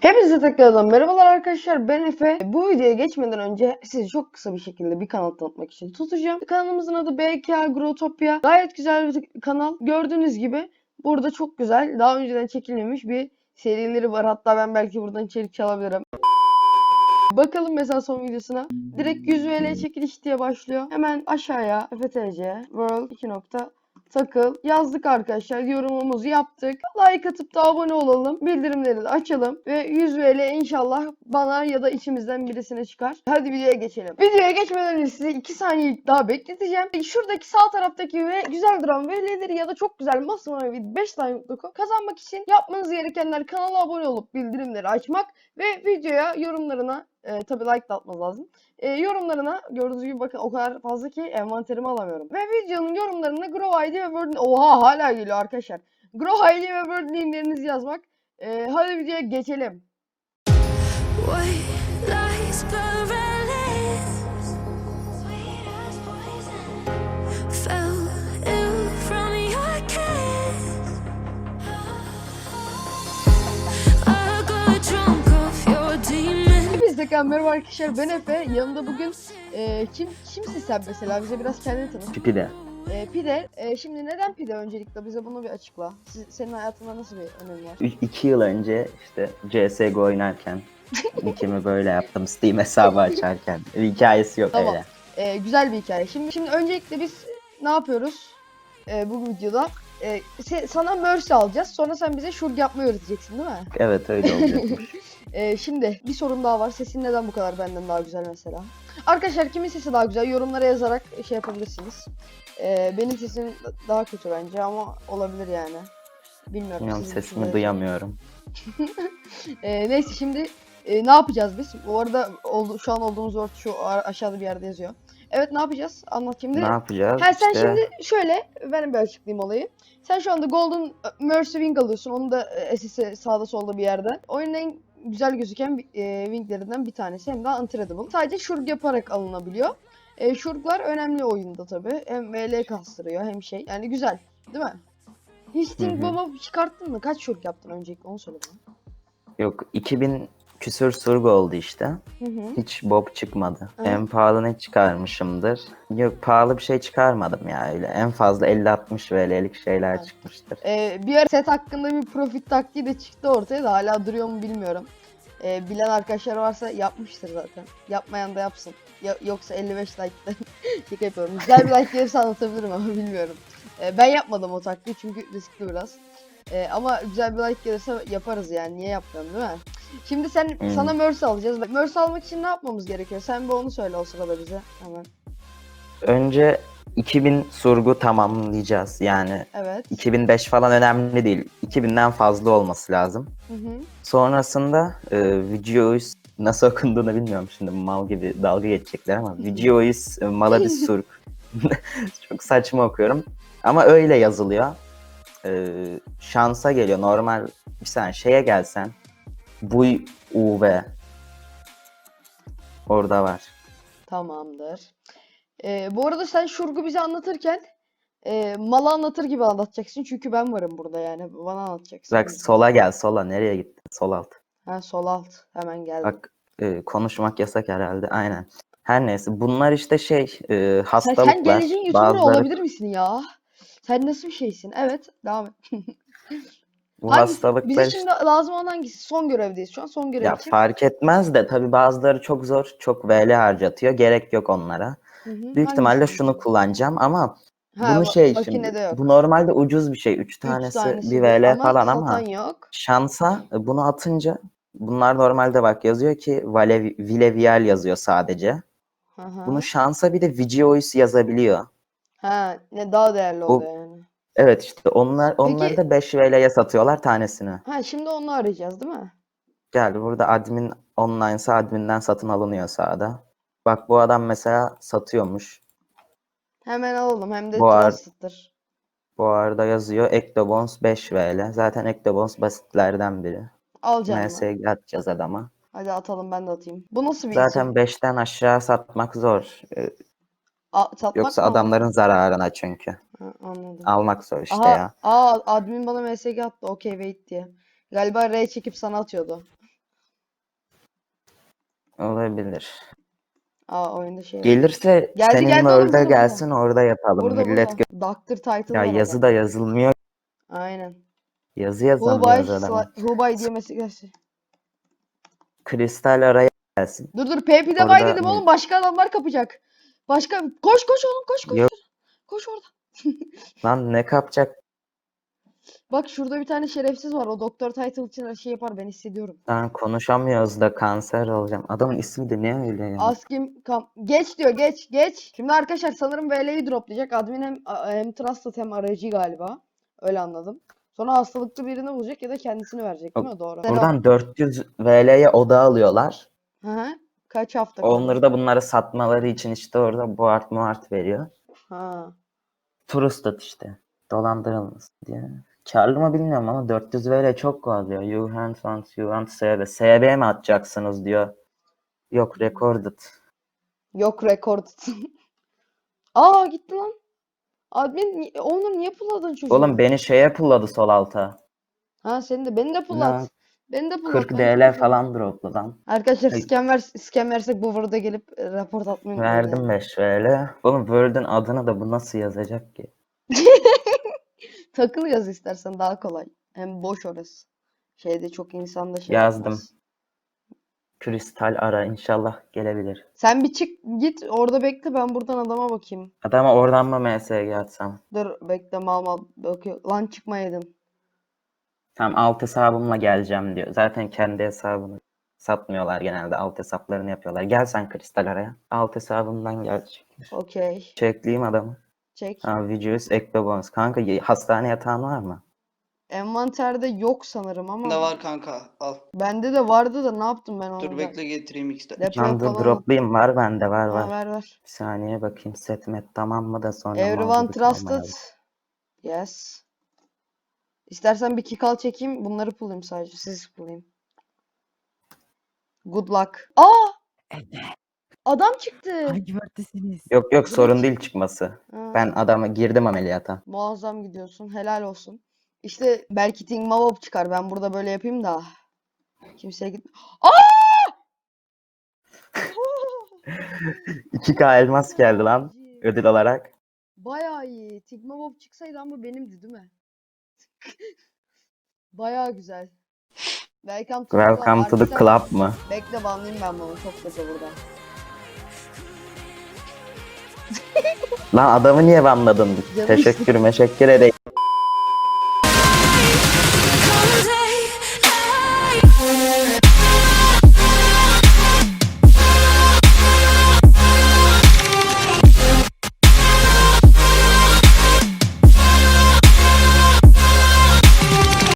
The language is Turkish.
Hepinize tekrardan merhabalar arkadaşlar ben Efe. Bu videoya geçmeden önce sizi çok kısa bir şekilde bir kanal tanıtmak için tutacağım. Kanalımızın adı BK Agrotopia. Gayet güzel bir kanal. Gördüğünüz gibi burada çok güzel daha önceden çekilmemiş bir serileri var. Hatta ben belki buradan içerik çalabilirim. Bakalım mesela son videosuna. Direkt 100 VL çekiliş diye başlıyor. Hemen aşağıya FTC World 2 nokta takıl yazdık arkadaşlar. Yorumumuzu yaptık. Like atıp da abone olalım. Bildirimleri de açalım. Ve 100 VL inşallah bana ya da içimizden birisine çıkar. Hadi videoya geçelim. Videoya geçmeden önce size 2 saniye daha bekleteceğim. Şuradaki sağ taraftaki ve güzel duran VL'leri ya da çok güzel masmavi 5 tane mutlaka kazanmak için yapmanız gerekenler kanala abone olup bildirimleri açmak ve videoya yorumlarına e, tabi like de atmanız lazım. E, yorumlarına gördüğünüz gibi bakın o kadar fazla ki envanterimi alamıyorum. Ve videonun yorumlarına Grow ID ve Word Oha hala geliyor arkadaşlar. Grow ID ve Word linklerinizi yazmak. E, hadi videoya geçelim. White lies tekrar merhaba arkadaşlar ben Efe. Yanımda bugün e, kim kimsin sen mesela bize biraz kendini tanıt. Pipi de. E, pide. E, şimdi neden pide öncelikle bize bunu bir açıkla. Siz- senin hayatında nasıl bir önemi var? Ü- iki yıl önce işte CSGO oynarken nickimi böyle yaptım Steam hesabı açarken. Hikayesi yok Tamam. öyle. Ee, güzel bir hikaye. Şimdi şimdi öncelikle biz ne yapıyoruz? Ee, bu videoda Ee, se- sana Mercy alacağız. Sonra sen bize şurg yapmayı öğreteceksin değil mi? Evet öyle olacakmış. Ee, şimdi bir sorun daha var. Sesin neden bu kadar benden daha güzel mesela? Arkadaşlar kimin sesi daha güzel? Yorumlara yazarak şey yapabilirsiniz. Ee, benim sesim daha kötü bence ama olabilir yani. Bilmiyorum. Bilmiyorum sizin sesimi düşünceleriniz. duyamıyorum. Ee, neyse şimdi e, ne yapacağız biz? Bu arada oldu, şu an olduğumuz ort şu a- aşağıda bir yerde yazıyor. Evet ne yapacağız? Anlat şimdi. Ne yapacağız? Ha sen İşte şimdi şöyle ben bir açıklayayım olayı. Sen şu anda Golden Mercy Wing alıyorsun. Onu da SS'e sağda solda bir yerde. Oyunun en güzel gözüken e, winglerinden bir tanesi. Hem de untradeable. Sadece şurg yaparak alınabiliyor. E, şurglar önemli oyunda tabi. Hem VL kastırıyor hem şey. Yani güzel. Değil mi? Hiç hı. Bomb'a çıkarttın mı? Kaç şurg yaptın öncelikle onu söyle bana. yok 2000 küsür surgu oldu işte. Hı hı. Hiç bob çıkmadı. Evet. En pahalı ne çıkarmışımdır? Yok pahalı bir şey çıkarmadım ya öyle. En fazla 50-60 VL'lik şeyler Evet. çıkmıştır. Ee, bir ara set hakkında bir profit taktiği de çıktı ortaya da hala duruyor mu bilmiyorum. Ee, bilen arkadaşlar varsa yapmıştır zaten. Yapmayan da yapsın. Ya- yoksa 55 like'da şaka yapıyorum. Güzel bir like gelirse anlatabilirim ama bilmiyorum. Ee, ben yapmadım o taktiği çünkü riskli biraz. Ee, ama güzel bir like gelirse yaparız yani. Niye yapmayalım değil mi? Şimdi sen Hmm. sana Mercy alacağız. Mercy almak için ne yapmamız gerekiyor? Sen bir onu söyle o sırada bize hemen. Önce 2000 surgu tamamlayacağız. Yani Evet. 2005 falan önemli değil. 2000'den fazla olması lazım. Hı hı. Sonrasında e, Videois nasıl okunduğunu bilmiyorum şimdi mal gibi dalga geçecekler ama Videois e, Malabis Surg. Çok saçma okuyorum. Ama öyle yazılıyor. E, şansa geliyor. Normal bir saniye şeye gelsen. Buy UV. Orada var. Tamamdır. Ee, bu arada sen şurgu bize anlatırken e, malı anlatır gibi anlatacaksın. Çünkü ben varım burada yani. Bana anlatacaksın. Bak sola gel sola. Nereye gittin? Sol alt. Ha, sol alt. Hemen geldim. Bak e, konuşmak yasak herhalde. Aynen. Her neyse. Bunlar işte şey e, sen, hastalıklar. sen geleceğin YouTuber Bazıları olabilir misin ya? Sen nasıl bir şeysin? Evet. Devam et. bu Hangisi- hastalıklar Bize işte- şimdi lazım olan hangisi? Son görevdeyiz şu an. Son görev Ya için. fark etmez de tabii bazıları çok zor, çok VL harcatıyor. Gerek yok onlara. Hı hı. Büyük ihtimalle Hangisi? şunu kullanacağım ama Ha, bunu ma- şey makinede şimdi yok. bu normalde ucuz bir şey. 3 Üç tanesi, bir VL falan ama satan yok. şansa e, bunu atınca bunlar normalde bak yazıyor ki Vale, Vilevial yazıyor sadece. Hı hı. Bunu şansa bir de Vigiois yazabiliyor. Ha, ne daha değerli Bu- oluyor yani. Evet işte onlar onları da 5 VL'ye satıyorlar tanesini. Ha, şimdi onu arayacağız değil mi? Gel burada admin online'sa adminden satın alınıyor sağda. Bak bu adam mesela satıyormuş. Hemen alalım. Hem de Bu ar- trusted'dır. Bu arada yazıyor Ectobons 5 VL. Zaten Ectobons basitlerden biri. Alacağım. MSG atacağız adama. Hadi atalım ben de atayım. Bu nasıl bir Zaten isim? 5'ten aşağı satmak zor. Ee, A- satmak Yoksa mı? adamların zararına çünkü. Ha, anladım. Almak zor işte Aha, ya. aa admin bana MSG attı. Okey wait diye. Galiba R çekip sana atıyordu. Olabilir. Aa oyunda şey. Gelirse Geldi, senin geldi World'a burada, gelsin orada yapalım. Burada Millet burada. Doctor title Ya var yazı adam. da yazılmıyor. Aynen. Yazı yazamıyoruz adama. who by diye mesaj. Kristal araya gelsin. Dur dur PP'de bay Orada dedim oğlum başka adamlar kapacak. Başka koş koş oğlum koş koş. Yok. Koş orada. Lan ne kapacak? Bak şurada bir tane şerefsiz var. O doktor title için her şey yapar ben hissediyorum. Lan konuşamıyoruz da kanser olacağım. Adamın ismi de ne öyle ya? Askim kam geç diyor geç geç. Şimdi arkadaşlar sanırım VL'yi droplayacak. Admin hem hem trusted hem aracı galiba. Öyle anladım. Sonra hastalıklı birini bulacak ya da kendisini verecek değil mi? Doğru. Buradan 400 VL'ye oda alıyorlar. Hı hı. Kaç hafta? Onları da bunları satmaları için işte orada boğart muart veriyor. Ha. Trusted işte. Dolandırılmasın diye. Karlı mı bilmiyorum ama 400 VL çok kovalıyor. You hand want, you want SB. SB mi atacaksınız diyor. Yok recorded. Yok rekord. Aa gitti lan. Admin Onur niye pulladın çocuğu? Oğlum beni şeye pulladı sol alta. Ha seni de beni de pullat. Ya, Beni de pullat. 40 ben DL falan droplu lan. Arkadaşlar Ay. scam, ver, scam versek bu burada gelip e, raport atmayı unutmayın Verdim yani. 5 VL. Oğlum World'ün adını da bu nasıl yazacak ki? Takıl yaz istersen daha kolay. Hem boş orası. Şeyde çok insan da şey Yazdım. yapmaz. Kristal ara inşallah gelebilir. Sen bir çık git orada bekle ben buradan adama bakayım. Adama oradan mı MSG atsam? Dur bekle mal mal bakıyor. Lan çıkmayaydın. Tam alt hesabımla geleceğim diyor. Zaten kendi hesabını satmıyorlar genelde. Alt hesaplarını yapıyorlar. Gel sen kristal araya. Alt hesabımdan gelecekmiş. Okey. Çekleyeyim adamı. Çek. Ha, videos ekle bonus. Kanka hastane yatağın var mı? Envanterde yok sanırım ama. Bende var kanka al. Bende de vardı da ne yaptım ben onu? Dur bekle getireyim iki tane. Depo Ben de falan. droplayayım var bende var Ha, var. ver ver. Bir saniye bakayım setmet tamam mı da sonra Everyone trusted. Yes. İstersen bir kikal çekeyim. Bunları pullayayım sadece. Siz pullayayım. Good luck. Aa! Adam çıktı. Hangi partidesiniz? Yok yok sorun değil çıkması. Ha, Ben adama girdim ameliyata. Muazzam gidiyorsun. Helal olsun. İşte belki Ting Mavop çıkar. Ben burada böyle yapayım da. Kimseye git. Aa! 2K elmas geldi lan ödül olarak. Bayağı iyi. Tigma Bob çıksaydı ama benimdi değil mi? Bayağı güzel. Welcome to. Welcome to the club mı? Bekle banlayayım ben bunu. Çok kötü burada. Lan adamı niye banladın? Canım Teşekkür meşekkür edeyim.